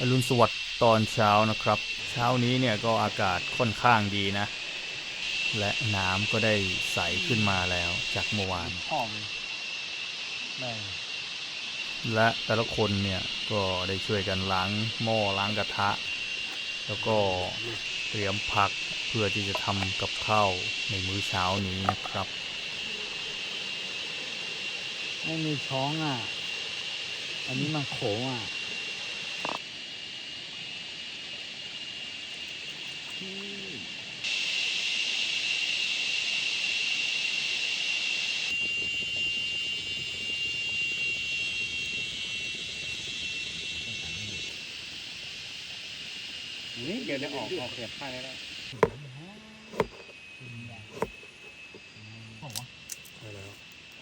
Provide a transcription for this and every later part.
อรุณสวัสดิ์ตอนเช้านะครับ เช้านี้เนี่ยก็อากาศค่อนข้างดีนะ และน้ำก็ได้ใสขึ้นมาแล้วจากเมื่อวาน หอมแม่งและแต่ละคนเนี่ยก็ได้ช่วยกันล้างหม้อล้างกระทะ แล้วก็เตรียมผักเพื่อที่จะทำกับข้าวในมื้อเช้านี้นะครับ ไม่มีช้องอะ อันนี้มันโขงอะ นี่เดี๋ยวจะออกออกเสียบผ้าได้แล้ว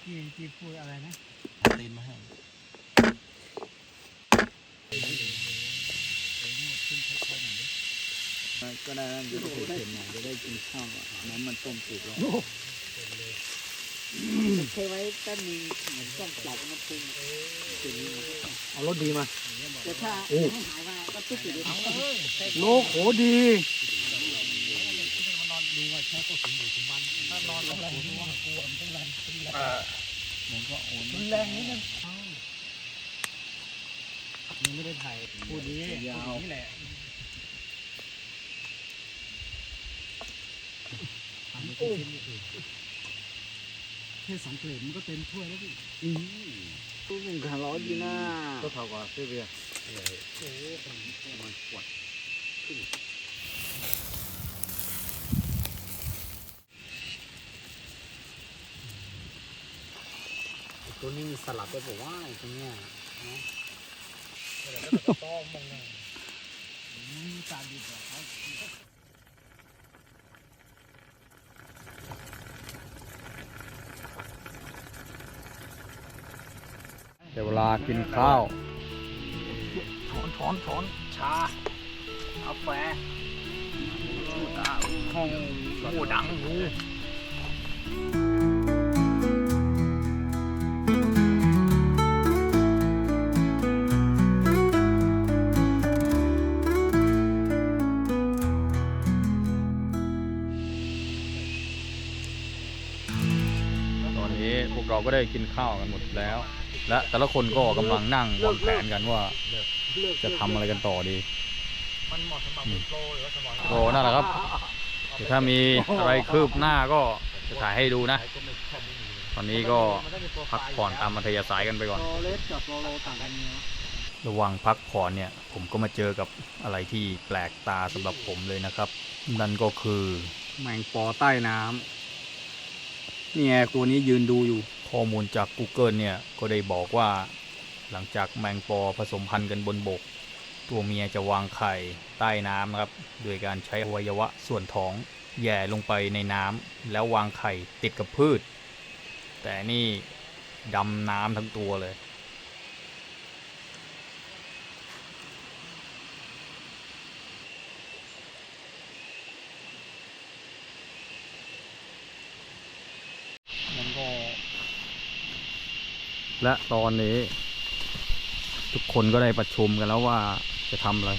ที่ที่พูดอะไรนะตีนมาให้ ก็ได้แล้วจะได้เผ็ดๆหน่อยจะได้กินข้าวอะน้ำมันต้มสุกแล้วเคยไว้ต้นมีเหมือนต้มจับมันปรุงสิ่งนี้มันเอารถดีมาแต่ถ้าให้หายมาก็ตุ๊กอยู่ดีโลโขดีถ้านอนอะไรดูว่ากลัวมันต้องแรงมันก็โอนแรงนี่นึงมันไม่ได้ถ่ายพูดนี้ยาวนี่แหละ โอ้แค่สองเกล็ดมันก็เต็มถ้วยแล้วพี่อืมตู้หนึ่งขาร้อยดีนะก็เท่ากับซื้อเบียร์โอ้มันปวดตัวนี้มีสลับด้วยบอกว่าไอ้ตัวเนี้ยเนาะต้องมองเลยมีการดีกว่าเขา แต่เวลากินข้าวช้อนช้อนช้อนชากาแฟห้องโอ้ดังหู กเราก็ได้กินข้าวกันหมดแล้ว และแต่ละคนก็กำลังนั่งวางแผนกันว่าจะทำอะไรกันต่อดี มันเหมาะสำหรับโปรหรือว่าสมองโอ้นั่นแหละครับเดี๋ยวถ้ามีอะไรคืบหน้าก็จะถ่ายให้ดูนะ ตอนนี้ก็พักผ่อนตามมัธยาสายกันไปก่อน โปรเล็กกับโปรโลต่างกันเยอะระหว่างพักผ่อนเนี่ย ผมก็มาเจอกับอะไรที่แปลกตาสำหรับผมเลยนะครับ นั่นก็คือ แมงปอใต้น้ำเนี่ยตัวนี้ยืนดูอยู่ ข้อมูลจาก Google เนี่ย ก็ได้บอกว่าหลังจากแมงปอผสมพันธุ์กันบนบก ตัวเมียจะวางไข่ใต้น้ำนะครับ โดยการใช้อวัยวะส่วนท้องแย่ลงไปในน้ำแล้ววางไข่ติดกับพืช แต่นี่ดำน้ำทั้งตัวเลย มันก็ และตอนนี้ ทุกคนก็ได้ประชุมกันแล้วว่าจะทำอะไร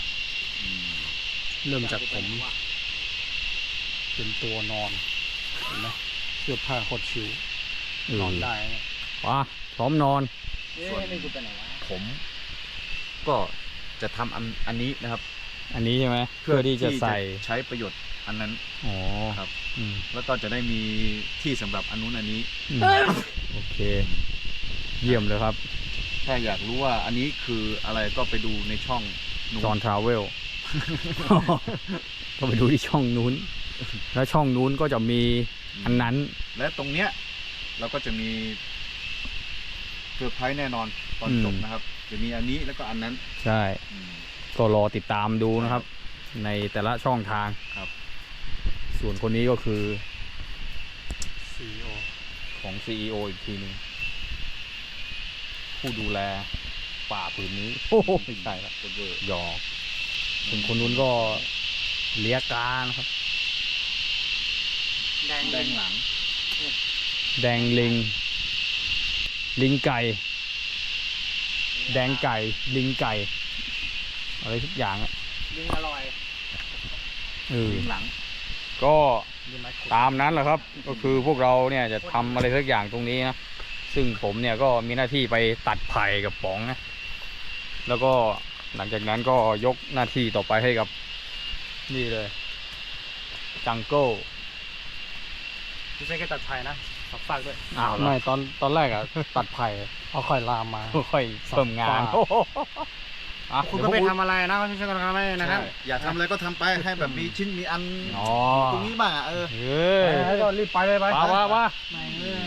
เริ่มจากผมเป็นตัวนอนเห็นไหมเสื้อผ้าโคตรชิวนอนได้เนี่ยปะพร้อมนอนส่วนนี้กูไปไหนวะผมก็จะทำอันอันนี้นะครับ อันนี้ใช่ไหมเพื่อที่จะใส่ใช้ประโยชน์อันนั้นอ๋อครับอืมแล้วก็จะได้มีที่สำหรับอันนู้นอันนี้อืมโอเค เยี่ยมเลยครับถ้าอยากรู้ว่าอันนี้คืออะไรก็ไปดูในช่องนู้นจอห์นทราเวล ก็ไปดูที่ช่องนู้น แล้วช่องนู้นก็จะมีอันนั้น และตรงเนี้ยเราก็จะมีเซอร์ไพรส์แน่นอนตอนอืมจบนะครับ จะมีอันนี้แล้วก็อันนั้นใช่ อืม ก็รอติดตามดูนะครับ ในแต่ละช่องทางครับ ส่วนคนนี้ก็คือซีโอของ CEO อีกทีหนึง ผู้ดูแลป่าผืนนี้โอ้โหไม่ใช่ละก็เวอร์หยอกส่วนคนนู้นก็เลียกานะครับ แดงแดงหลัง แดงลิง ลิงไก่ แดงไก่ ลิงไก่ อะไรทุกอย่างอะลิงอร่อยเออลิงหลัง ก็ลิงไม้ขุดตามนั้นแหละครับ ก็คือพวกเราเนี่ยจะทำอะไรสักอย่างตรงนี้นะ ซึ่งผมเนี่ยก็มีหน้าที่ไปตัดไผ่กับป๋องนะ แล้วก็หลังจากนั้นก็ยกหน้าที่ต่อไปให้กับนี่เลย จังเกิลไม่ใช่แค่ตัดไผ่นะสับฟากด้วยอ้าวไม่ตอนตอนแรกอะตัดไผ่เอาค่อยลามมา ค่อยเพิ่มงานสับปะโอ้โหอะคุณเดี๋ก็ยวไปพวกทำอะไรนะไม่ใช่การทำอะไรนะครับใช่อยากทำอะไรก็ทำไปให้แบบมีชิ้นมีอันอ๋อตรงนี้บ้างอะเออเอไปอให้ก็รีบไปเลยไปว้าว้าว้าไม่เออ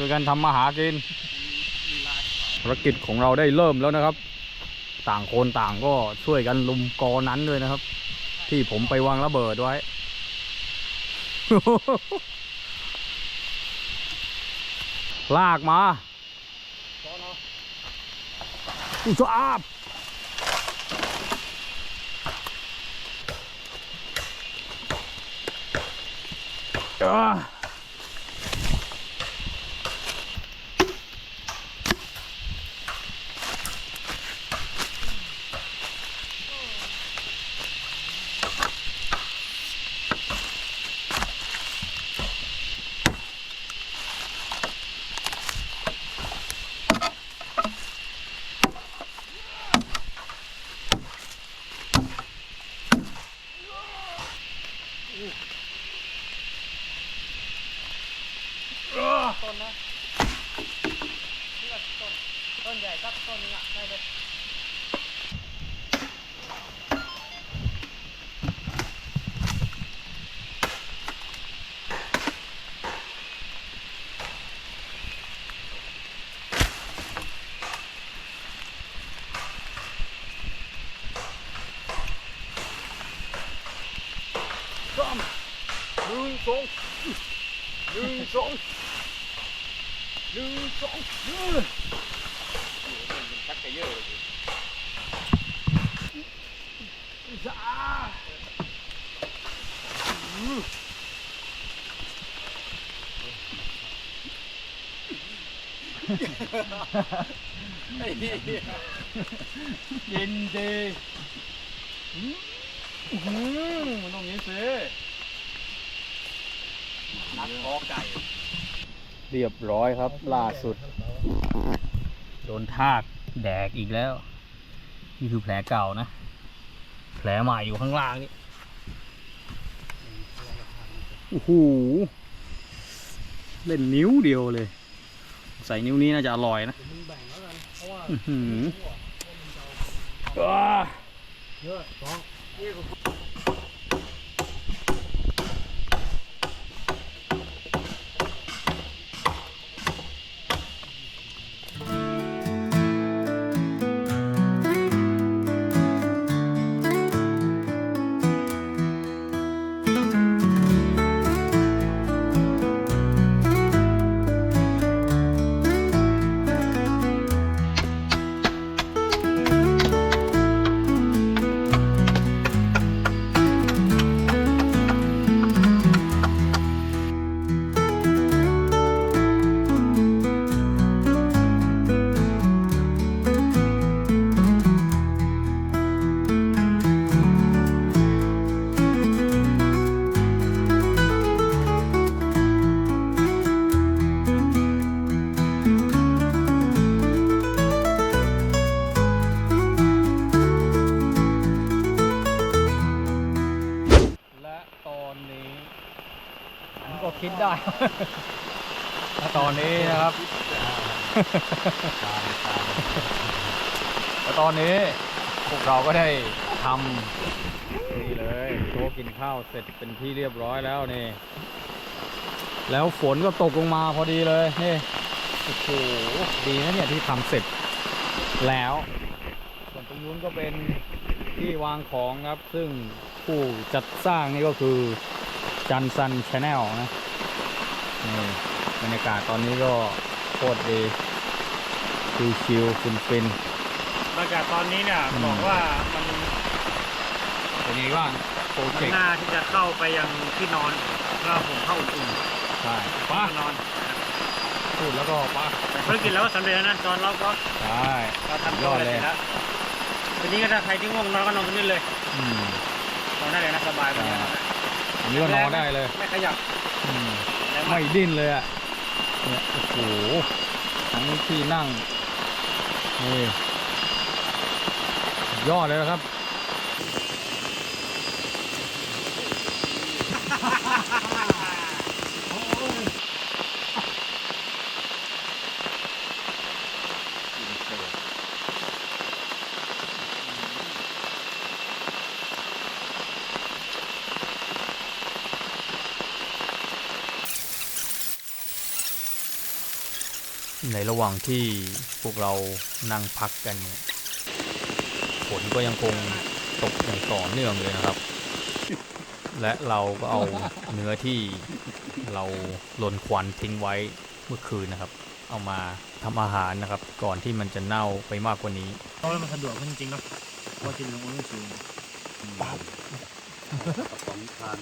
ช่วยกันทำมาหากินภารกิจของเราได้เริ่มแล้วนะครับ ต่างคนต่างก็ช่วยกันลุมกอนั้นด้วยนะครับ ที่ผมไปวางระเบิดไว้ ลากมาอุจอาบอ่า ต้นนะเลือกต้นต้นใหญ่สักต้นนึงอะได้เลย หนึ่ง สองหนึ่งสองหนึ่งสองเออชักกระเยอะเลยจ้าเย็นดีอืมมันต้องนี้สินัก คอไก่ เรียบร้อยครับ ล่าสุด โดนทากแดกอีกแล้ว นี่คือแผลเก่านะ แผลใหม่อยู่ข้างล่างนี่โอ้โหเล่นนิ้วเดียวเลย ใส่นิ้วนี้น่าจะอร่อยนะอือหือเยอะสอง คิดได้และตอนนี้นะครับและตอนนี้พวกเราก็ได้ทำนี่เลยโต๊ะกินข้าวเสร็จเป็นที่เรียบร้อยแล้วนี่ แล้วฝนก็ตกลงมาพอดีเลยนี่โอ้โหดีนะเนี่ยที่ทำเสร็จแล้วส่วนตรงนู้นก็เป็นที่วางของครับ ซึ่งผู้จัดสร้างนี่ก็คือจันซันชาแนลนะ นี่บรรยากาศตอนนี้ก็โคตรดีชิวๆฟินบรรยากาศตอนนี้เนี่ยอืมบอกว่ามันๆเป็นไงบ้างโปรมันเจกต์น่าที่จะเข้าไปยังที่นอนก็ผมเข้าอุ่นใช่ๆป้าก็นอนพูดแล้วก็ป้าแต่ภารกิจเราก็สำเร็จแล้วนะจอนเราก็ใช่เราทำตัวอะไรเสร็จแล้วทีนี้ก็ถ้าใครที่ง่วงนอนก็นอนตรงนี้เลยอืมนอนได้เลยนะสบายมากอันนี้ก็นอนได้เลย ไม่ขยับอืมแรงาก ไม่ดิ้นเลยอะ เนี่ย โอ้โหทั้งที่นั่งนี่สุดยอดเลยนะครับ ในระหว่างที่พวกเรานั่งพักกันเนี่ยฝนก็ยังคงตกอย่างต่อเนื่องเลยนะครับ และเราก็เอาเนื้อที่เราลนควันทิ้งไว้เมื่อคืนนะครับ เอามาทำอาหารนะครับ ก่อนที่มันจะเน่าไปมากกว่านี้เพราะว่ามันสะดวกขึ้นจริงๆเนาะเพราะว่าที่ลงอุ้งสูงสองทาน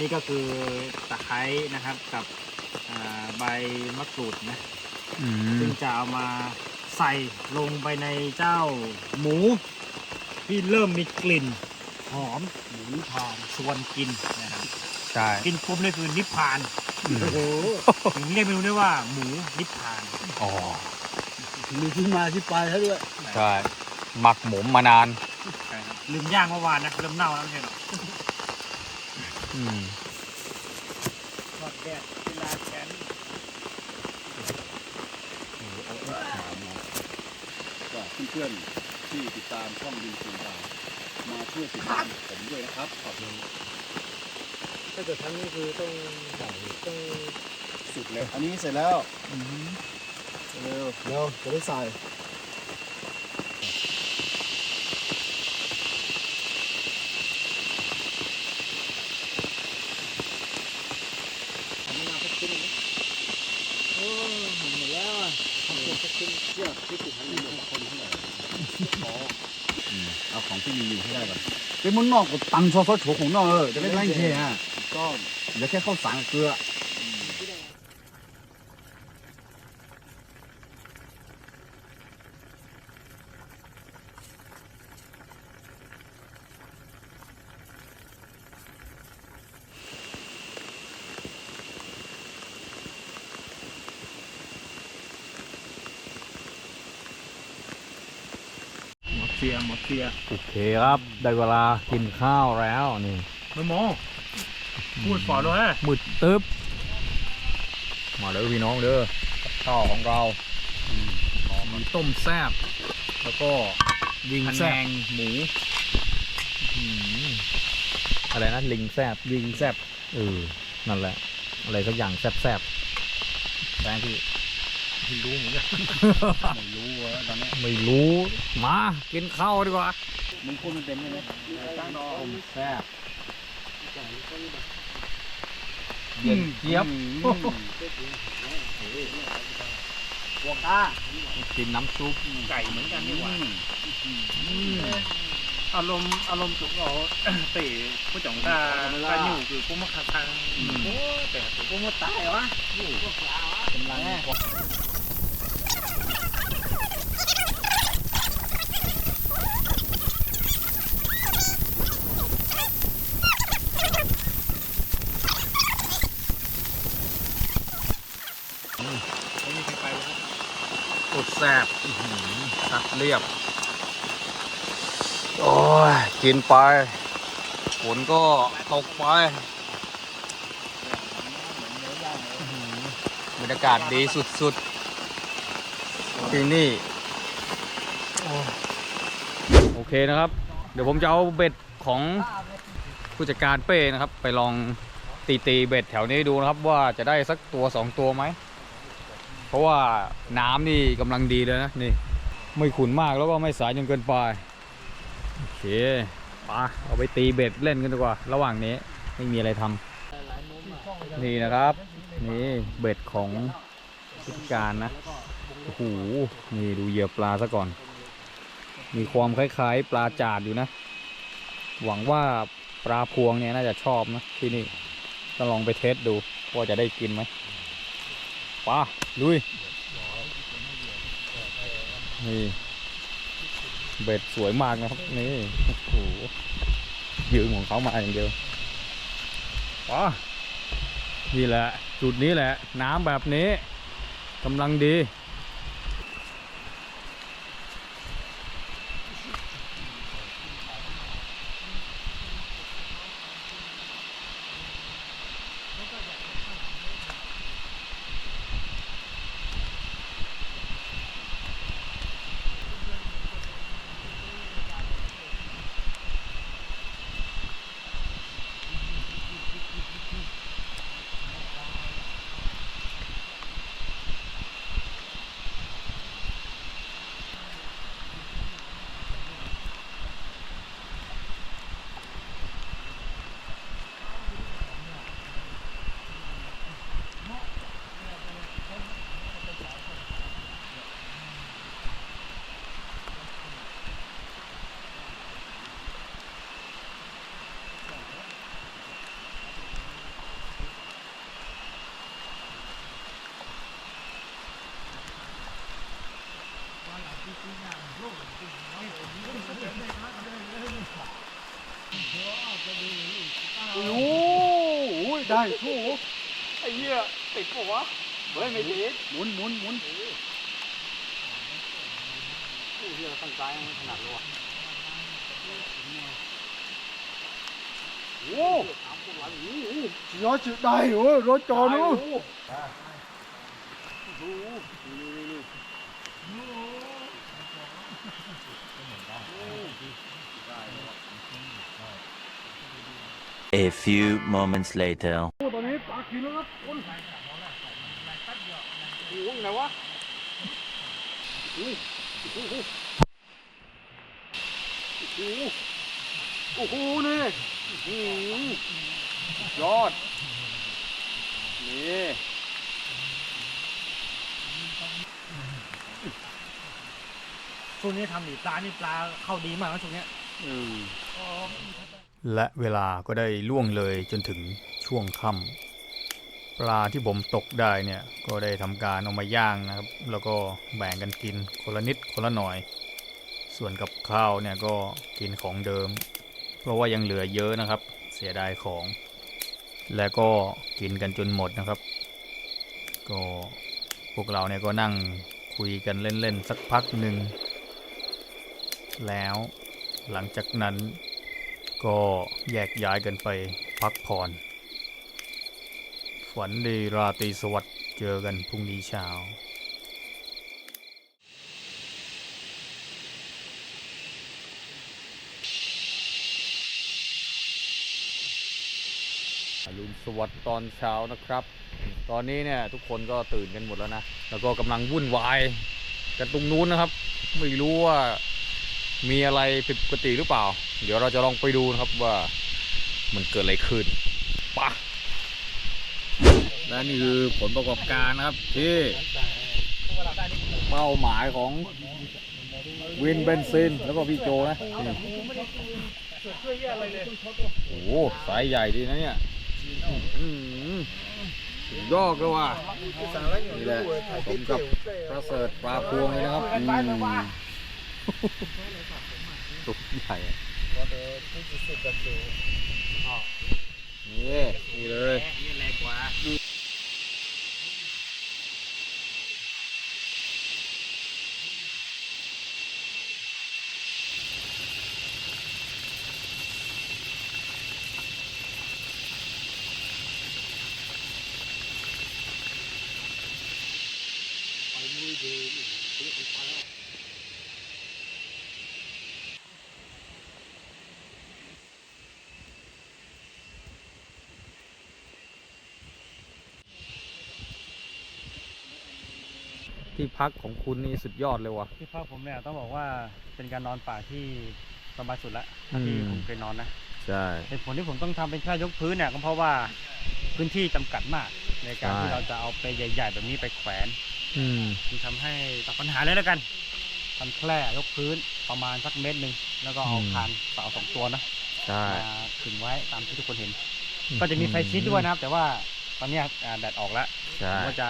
นี่ก็คือตะไคร้นะครับกับอ่าใบมะกรูดนะอืซึ่มงจะเอามาใส่ลงไปในเจ้าหมูที่เริ่มมีกลิ่นหอมหมูนิพพานชวนกินนะครับใช่กินปุ๊บนี่คือนิพพานอืมโอ้โหถึงเรียกเมนูได้ว่าหมูนิพพานอ๋อมีที่มาที่ไปให้ด้วยใช่หมักหมมมานานลืมย่างเมื่อวานนะเริ่มเน่าแล้วไม่ใช่หรออืมทอ ดเวลาแขนก็เพื่อนๆที่ติดตามช่องดินสูงดามาช่วยติดตามผมด้วยนะครับขอบคุณถ้าเกิดครั้งนี้คือต้องใส่ต้องสุดเลยอันนี้เสร็จแล้วเร็วเร็วจะได้ใส่ อันนี้มาสักครึ่งนะโอ้หมดแล้วอะทำตัวสักครึ่งเยอะที่สุดทั้งนี้ คนเท่าไหร่เอาของ ที่มีอยู่ให้ได้ก่อนเป็นมันนอกกับตังซอสโฉของนอกเออจะได้ไม่เท่ฮะก็เหลือแค่ข้าวสารกับเกลือ หมด เสียหมดเสียโอเคครับ ได้เวลากินข้าวแล้วนี่ไม่โมพูดฝอดเลยฮะมืดตึ๊บ มาเด้อพี่น้องเด้อกับข้าวของเรามีต้มแซบแล้วก็ยิงแซงหมูอื้อหืออะไรนะลิงแซบยิงแซบเออนั่นแหละ อะไรสักอย่างแซบแซบแซงพี่ ไม่รู้เหมือนกันไม่รู้เว้ยตอนนี้ไม่รู้ มากินข้าวดีกว่ามึงพูดมันเป็นใช่ไหมตั้งนอต้มแซบเย็นเจี๊ยบหัวก้ากินน้ำซุปไก่เหมือนกันนี่หว่าอารมณ์อารมณ์สุกเอาเตะผู้จ่องตาตาอยู่คือกูมาขัดทางโอ้แต่กูมาตายวะอยู่พวกลาวะกำลัง ไม่มีใครไปเลยครับ กด แซ่บตัดเรียบ โอ้ย กินไปฝนก็ตกไปอื้อหือบรรยากาศดีสุดๆ ที่นี่ โอเคนะครับ เดี๋ยวผมจะเอาเบ็ดของผู้จัดการเป้นะครับ ไปลองตีตีๆเบ็ดแถวนี้ดูนะครับว่าจะได้สักตัวสองตัวไหม เพราะว่าน้ำนี่กำลังดีเลยนะนี่ไม่ขุ่นมากแล้วก็ไม่สายจนเกินไปโอเคไปเอาไปตีเบ็ดเล่นกันดีกว่า ระหว่างนี้ไม่มีอะไรทำนี่นะครับ นี่เบ็ดของผู้จัดการนะโอ้โหนี่ดูเหยื่อปลาซะก่อน มีความคล้ายๆ ปลาจาดอยู่นะ หวังว่าปลาพวงเนี่ยน่าจะชอบนะที่นี่ต้องลองไปเทสดูว่าจะได้กินไหม ปลาลุยนี่เบ็ดสวยมากนะครับ นี่โอ้โหยืมของเขามาอย่างเดียวป้านี่แหละ จุดนี้แหละ น้ำแบบนี้กำลังดี โอ้โห ได้โอ้โหไอ้เหี้ยติดปะวะเฮ้ยไม่ติดหมุนหมุนหมุนโอ้เหี้ยตั้งใจมันขนาดเลยวะโอ้โหยอดจุดได้เหรอรถจอนู้น A few moments later. ตอนนี้ปลากินแล้วครับคนโอ้ยไหนวะโอ้โหนี่อื้อหือยอด นี่ช่วงนี้ทำหนีปลานี่ปลาเข้าดีมากนะช่วงเนี้ยอืม และเวลาก็ได้ล่วงเลยจนถึงช่วงค่ำปลาที่ผมตกได้เนี่ยก็ได้ทำการเอามาย่างนะครับ แล้วก็แบ่งกันกินคนละนิดคนละหน่อย ส่วนกับข้าวเนี่ยก็กินของเดิม เพราะว่ายังเหลือเยอะนะครับ เสียดายของ และก็กินกันจนหมดนะครับ ก็พวกเราเนี่ยก็นั่งคุยกันเล่นๆสักพักหนึ่งแล้วหลังจากนั้น ก็แยกย้ายกันไปพักผ่อน ฝันดีราตรีสวัสดิ์เจอกันพรุ่งนี้เช้าอรุณสวัสดิ์ตอนเช้านะครับ ตอนนี้เนี่ยทุกคนก็ตื่นกันหมดแล้วนะ แล้วก็กำลังวุ่นวายกันตรงนู้นนะครับ ไม่รู้ว่า มีอะไรผิดปกติหรือเปล่า เดี๋ยวเราจะลองไปดูนะครับว่ามันเกิดอะไรขึ้นปะและนี่คือผลประกอบการนะครับที่เป้าหมายของวินเบนซินแล้วก็พี่โจนะโอ้โหสายใหญ่ดีนะเนี่ยอืมยอดเลยว่ะนี่แหละผมกับประเสริฐปลาพวงเลยนะครับอืม ตัวใหญ่อะนี่นี่เลย ที่พักของคุณนี่สุดยอดเลยว่ะ ที่พักผมเนี่ยต้องบอกว่าเป็นการนอนป่าที่สบายสุดละอืม ที่ผมเคยนอนนะใช่ เหตุผลที่ผมต้องทำเป็นแค่ยกพื้นเนี่ยก็เพราะว่าพื้นที่จำกัดมาก ในการใช่ ที่เราจะเอาไปใหญ่ ๆ แบบนี้ไปแขวนอืม มันทำให้ตัดปัญหาเลยแล้วกันทำแคร่ยกพื้นประมาณสักเมตรหนึ่งแล้วก็เอาอืม คานเสาสองตัวนะ ใช่ใช่มาขึงไว้ตามที่ทุกคนเห็นก็จะมีไฟชิดด้วยนะครับ แต่ว่าตอนเนี้ยอ่าแดดออกแล้วใช่ผมก็จะ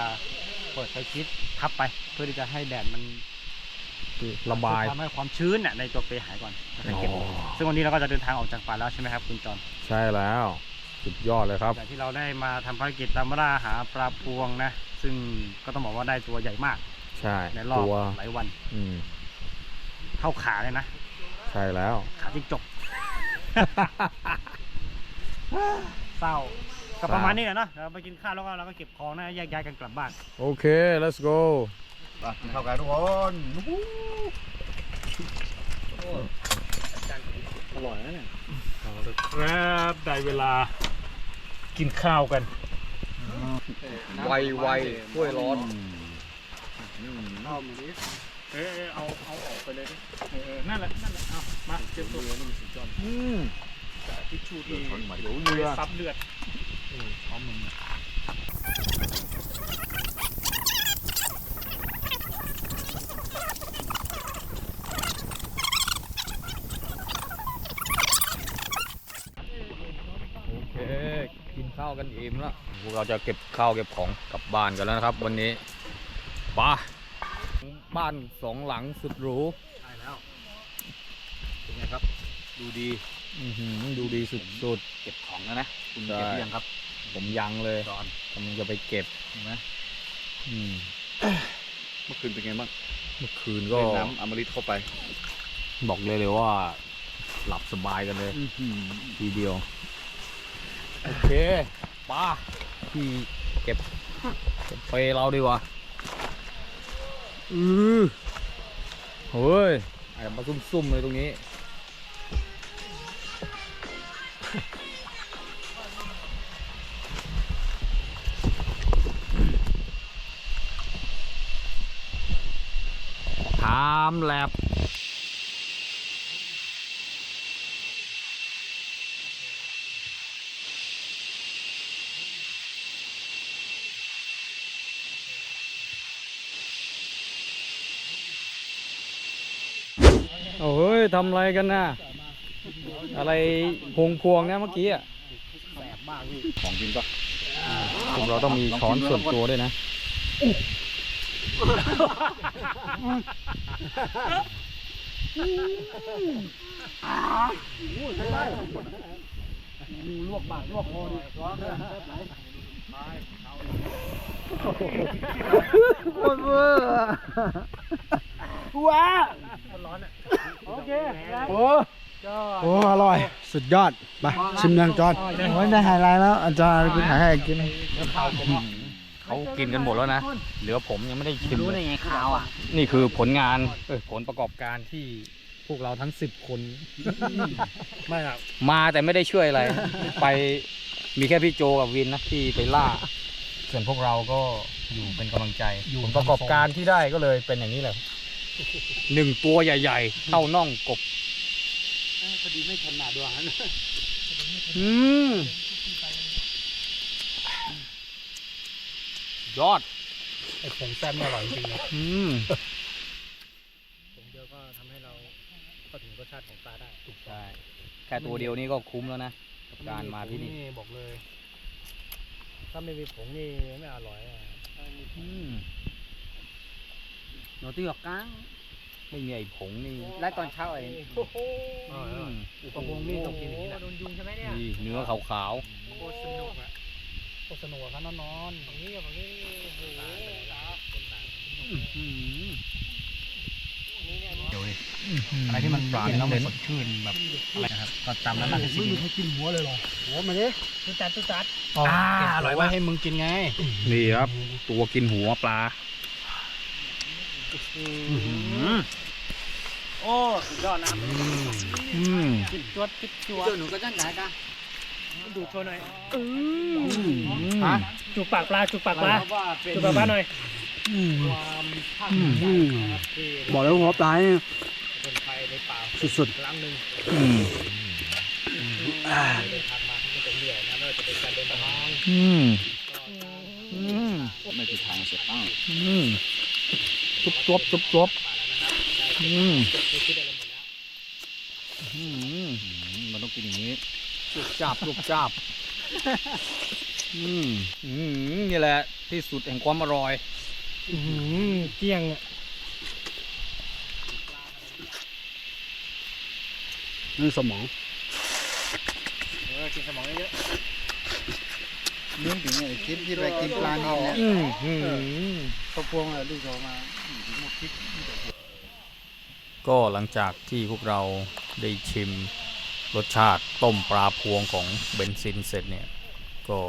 เปิดไฟชิด ทับไป เพื่อที่จะให้แดดมันระบายทำให้ความชื้นน่ะในตัวเปรย์หายก่อนแล้วค่อยเก็บอ๋อซึ่งวันนี้เราก็จะเดินทางออกจากป่าแล้วใช่ไหมครับคุณจอนใช่แล้วสุดยอดเลยครับจากที่เราได้มาทำภารกิจตามล่าหาปลาพวงนะ ซึ่งก็ต้องบอกว่าได้ตัวใหญ่มาก ใช่ในรอบตัวหลายวัน อืมเท่าขาเลยนะ ใช่แล้ว ขาจิ้งจกเศร้า ก็ประมาณนี้แหละเนาะเราไปกินข้าวแล้วก็เราก็เก็บของนะแยกย้ายกันกลับบ้าน โอเค let's go ไปกินข้าวกันทุกคนวู้ฮู้อร่อยนะเนี่ยครับได้เวลากินข้าวกันไวไวถ้วยร้อนเออเอาเอาออกไปเลยดิเออนั่นแหละนั่นแหละเอามาเตรียมตัวนี่สุดยอดอืมทิชชู่ที่เดี๋ยว เรือซับเลือดโอเค กินข้าวกันอิ่มแล้วพวกเราจะเก็บข้าวเก็บของกลับบ้านกันแล้วนะครับ วันนี้ไป้าบ้านสองหลังสุดหรูใช่แล้วเป็นไงครับ ดูดี อื้อหือดูดีสุดเก็บของแล้วนะ คุณใช่เก็บหรือยังครับๆ ผมยังเลยจอนกำลังจะไปเก็บเห็นไหมอืมเมื่อคืนเป็นไงบ้างเมื่อคืนก็เล่นน้ำอมฤตเข้าไป บอกเลยเลยว่า หลับสบายกันเลยทีเดียว โอเคป้าพี่เก็บเก็บเปเราดีกว่าอือเฮ้ยไอ้มาซุ่มๆเลยตรงนี้ามแลบโอ้ยทำอะไรกันน่ะ อะไรพวงพวงๆนะเมื่อกี้อะของกินปะพวกเราต้องมีช้อนส่วนตัวด้วยนะ มูลวกปากลวกคอดิร้อนเลยโคตรเวอร์ว้าร้อนอะโอเคโอ้โอ้อร่อย สุดยอด ไป ชิมยังจอนโอ้ยได้ไฮไลท์แล้ว อาจารย์กูถ่ายให้กิน เขากินกันหมดแล้วนะ เหลือผมยังไม่ได้ชิมรู้เลได้ยไงข่าวอะนี่คือผลงานเอ้ยผลประกอบการที่พวกเราทั้งสิบคนไม่ครับมาแต่ไม่ได้ช่วยอะไร ไปมีแค่พี่โจกับวินนะที่ไปล่า ส่วนพวกเราก็อยู่เป็นกำลังใจผลประกอบการที่ได้ก็เลยเป็นอย่างนี้แหละหนึ่งตัวใหญ่ๆเท่าน่องกบ พอดีไม่ถนัดด้วยฮะอืม ยอดไอ้ผงแซ่บนี่อร่อยจริงๆนะอืมผงเดียวก็ทำให้เราก็ถึงรสชาติของปลาได้ถูกใช่แค่ตัวเดียวนี่ก็คุ้มแล้วนะกับการมาที่นี่บอกเลย ถ้าไม่มีผงนี่ไม่อร่อยอะอืมหนูตีออกกลางไม่มีไอ้ผงนี่ไล่ตอนเช้าเองอืมอุปกรณ์นี่ต้องกินอย่างนี้แหละโดนยุงใช่ไหมเนี่ย นี่เนื้อขาวโคตรสนุกอะ โคตรสนุกอะครับนอนๆตรงนี้กับตรงนี้โอ้โหๆอืมอะไรที่มันปลาแล้วมันสดชื่นแบบอะไรนะครับ ก็ตามนั้นแหละที่กินกินหัวเลยเหรอหัวมาดิตุ๊จัดตุ๊จัดอ่าอร่อยว่าให้มึงกินไง นี่ครับ ตัวกินหัวปลาโอ้สุดยอดนะอืมจิบจวดจิบจวดเจ้าหนูก็จะไหนกันดูดโชว์หน่อยฮะ จุกปากปลาจุกปากปลาว่าเป็นจุกปากปลาหน่อยความบอกแล้วหัวปลาเนี่ยคนไทยในป่าสุดครั้งหนึ่งอืมเดินทางมาที่จะเหนื่อยนะไม่ว่าจะเป็นการเดินทางอืมอืมไม่ผิดทางเสียตั้งอืมจุบจบจุบจบอืมอืมมันต้องต้องกินอย่างนี้จุบจับจุบจับ อืมอืมนี่แหละที่สุดแห่งความอร่อยเกี้ยงอะนี่สมองเออกินสมองเยอะเรื่องถึงเนี่ยกินที่ไปกินปลาเนี่ยอืมอืมข้าวพวงอะไรลูกเขามาก็หลังจากที่พวกเราได้ชิมรสชาติต้มปลาพวงของเบนซินเสร็จเนี่ย ก็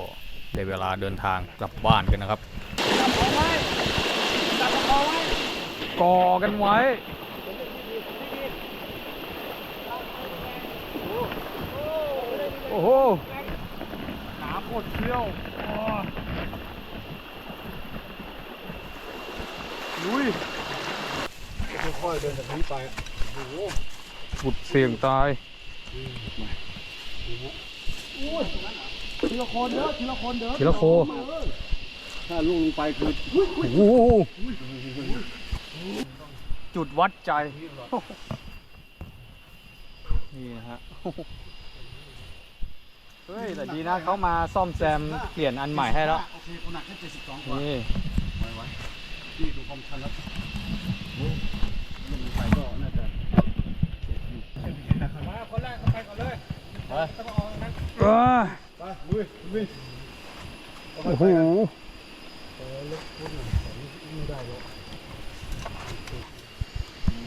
ได้เวลาเดินทางกลับบ้านกันนะครับก่อกันไว้โอ้โหหนาโคตรเชี่ยวลุยค่อยๆเดินจากนี้ไปบุดเสี่ยงตาย ทีละคนเด้อทีละคนเด้อทีละโคถ้าลูกลงไปคือโอ้โหจุดวัดใจ นี่นะฮะ เฮ้ย แต่ดีนะเขามาซ่อมแซมเปลี่ยนอันใหม่ให้แล้ว โอเคคนหนักแค่เจ็ดสิบสองกว่านี่นี่ดูความชันแล้วโอ้ลงไปก็น่าจะมาคนแรกไปก่อนเลยไป ต้องเอาตรงนั้นไปลุยลุยโอ้โห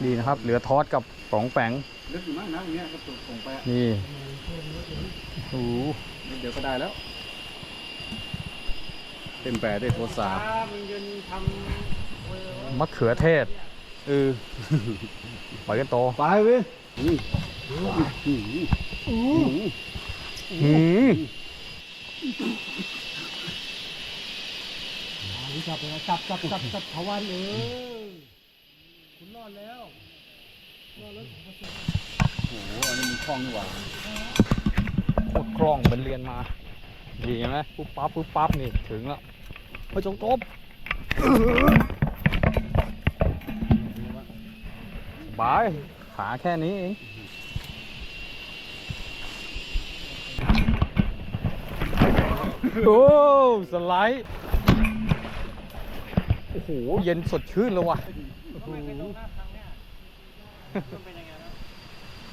ดีนะครับ เหลือทอดกับป๋องแปงลึกอยู่มากนะตรงเนี้ยก็ตกส่งไปอะนี่โอ้โหเดี๋ยวก็ได้แล้ว เต็มแปดได้โทรสาถ้ามึงยืนทมะเขือเทศเออไปกันต่อไปเว้ยอืมอืมอืม หืมจับจับจับจับจับทวันเออคุณรอดแล้วโอ้โหอันนี้มีคล่องนี่หว่าโคตรคล่องเป็นเรียนมาดีไหมปุ๊บปั๊บปุ๊บปั๊บนี่ถึงแล้วไปจงตบบายขาแค่นี้เอง โอ้สไลด์โอ้โหเย็นสดชื่นเลยว่ะ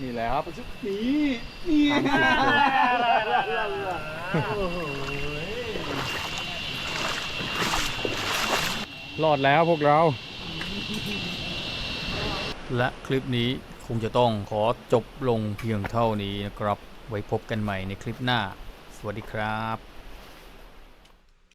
นี่แหละครับนี่นี่รอดแล้วพวกเรา และคลิปนี้คงจะต้องขอจบลงเพียงเท่านี้นะครับ ไว้พบกันใหม่ในคลิปหน้า สวัสดีครับ